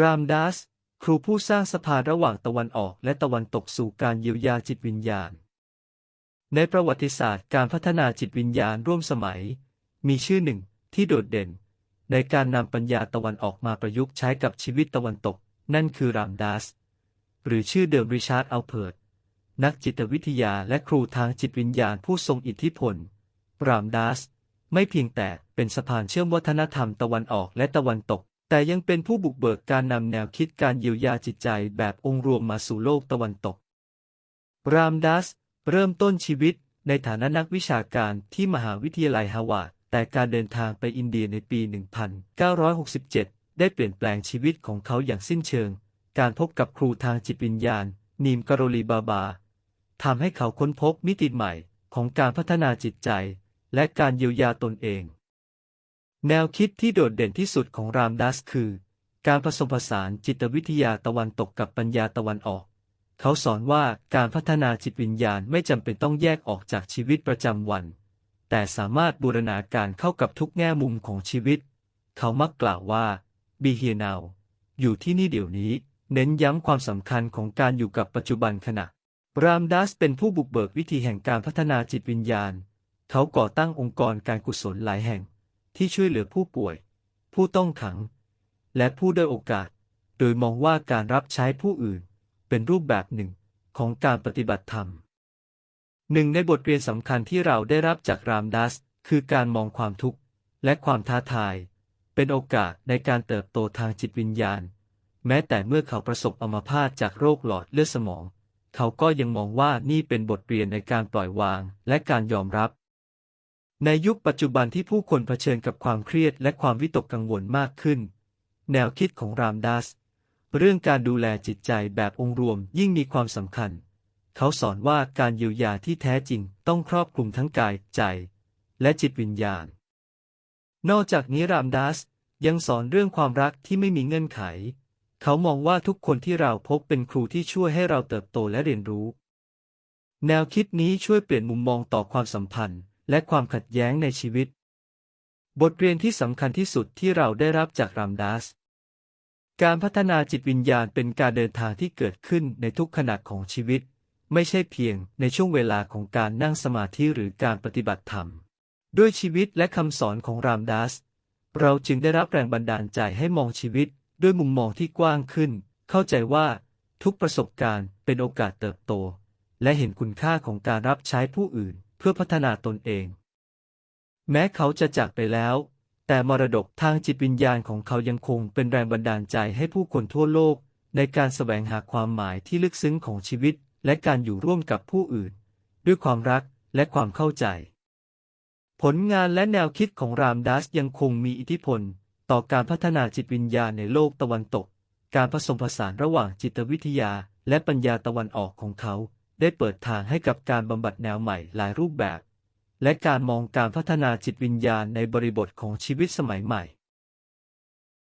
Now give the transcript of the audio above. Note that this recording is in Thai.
รามดัส ครูผู้สร้างสะพานระหว่างตะวันออกและตะวันตกสู่การเยียวยาจิตวิญญาณ ในประวัติศาสตร์การพัฒนาจิตวิญญาณร่วมสมัย มีชื่อหนึ่งที่โดดเด่น ในการนำปัญญาตะวันออกมาประยุกต์ใช้กับชีวิตตะวันตก นั่นคือรามดัส หรือชื่อเดิมริชาร์ดอัลเพิร์ตนักจิตวิทยาและครูทางจิตวิญญาณผู้ทรงอิทธิพล รามดัส ไม่เพียงแต่เป็นสะพานเชื่อมวัฒนธรรมตะวันออกและตะวันตก แต่ยังเป็นผู้บุกเบิกการนำแนวคิดการเยียวยาจิตใจแบบองค์รวมมาสู่โลกตะวันตก รามดัส เริ่มต้นชีวิตในฐานะนักวิชาการที่มหาวิทยาลัยฮาวาดแต่การเดินทางไปอินเดียในปี 1967 ได้เปลี่ยนแปลงชีวิตของเขาอย่างสิ้นเชิง การพบกับครูทางจิตวิญญาณ นีมกโรลีบาบาทำให้เขาค้นพบมิติใหม่ของการพัฒนาจิตใจ และการเยียวยาตนเอง แนวคิดที่โดดเด่นที่สุดของรามดัสคือ การผสมผสานจิตวิทยาตะวันตกกับปัญญาตะวันออก เขาสอนว่าการพัฒนาจิตวิญญาณไม่จำเป็นต้องแยกออกจากชีวิตประจำวัน แต่สามารถบูรณาการเข้ากับทุกแง่มุมของชีวิต เขามักกล่าวว่า be here now อยู่ที่นี่เดี๋ยวนี้ เน้นย้ำความสำคัญของการอยู่กับปัจจุบันขณะ รามดัสเป็นผู้บุกเบิกวิธีแห่งการพัฒนาจิตวิญญาณ เขาก่อตั้งองค์กรการกุศลหลายแห่ง ที่ช่วยเหลือผู้ป่วย ผู้ต้องขัง และผู้ด้อยโอกาส โดยมองว่าการรับใช้ผู้อื่น เป็นรูปแบบหนึ่งของการปฏิบัติธรรม หนึ่งในบทเรียนสำคัญที่เราได้รับจากรามดัส คือการมองความทุกข์และความท้าทาย เป็นโอกาสในการเติบโตทางจิตวิญญาณ แม้แต่เมื่อเขาประสบอัมพาตจากโรคหลอดเลือดสมอง เขาก็ยังมองว่านี่เป็นบทเรียนในการปล่อยวางและการยอมรับ ในยุคปัจจุบันที่ผู้คนเผชิญกับความเครียดและความวิตกกังวลมากขึ้น แนวคิดของรามดัส เรื่องการดูแลจิตใจแบบองค์รวมยิ่งมีความสำคัญ เขาสอนว่าการเยียวยาที่แท้จริงต้องครอบคลุมทั้งกายใจ และจิตวิญญาณ นอกจากนี้รามดัสยังสอนเรื่องความรักที่ไม่มีเงื่อนไข เขามองว่าทุกคนที่เราพบเป็นครูที่ช่วยให้เราเติบโตและเรียนรู้ แนวคิดนี้ช่วยเปลี่ยนมุมมองต่อความสัมพันธ์ และความขัดแย้งในชีวิต บทเรียนที่สำคัญที่สุดที่เราได้รับจากรามดัส การพัฒนาจิตวิญญาณเป็นการเดินทางที่เกิดขึ้นในทุกขณะของชีวิต ไม่ใช่เพียงในช่วงเวลาของการนั่งสมาธิหรือการปฏิบัติธรรม ด้วยชีวิตและคำสอนของรามดัส เราจึงได้รับแรงบันดาลใจให้มองชีวิตด้วยมุมมองที่กว้างขึ้น เข้าใจว่าทุกประสบการณ์เป็นโอกาสเติบโต และเห็นคุณค่าของการรับใช้ผู้อื่น เพื่อพัฒนาตนเอง แม้เขาจะจากไปแล้ว แต่มรดกทางจิตวิญญาณของเขายังคงเป็นแรงบันดาลใจให้ผู้คนทั่วโลก ในการแสวงหาความหมายที่ลึกซึ้งของชีวิต และการอยู่ร่วมกับผู้อื่น ด้วยความรักและความเข้าใจ ผลงานและแนวคิดของรามดัสยังคงมีอิทธิพล ต่อการพัฒนาจิตวิญญาณในโลกตะวันตก การผสมผสานระหว่างจิตวิทยาและปัญญาตะวันออกของเขา ได้เปิดทางให้กับการบำบัดแนวใหม่หลายรูปแบบ และการมองการพัฒนาจิตวิญญาณในบริบทของชีวิตสมัยใหม่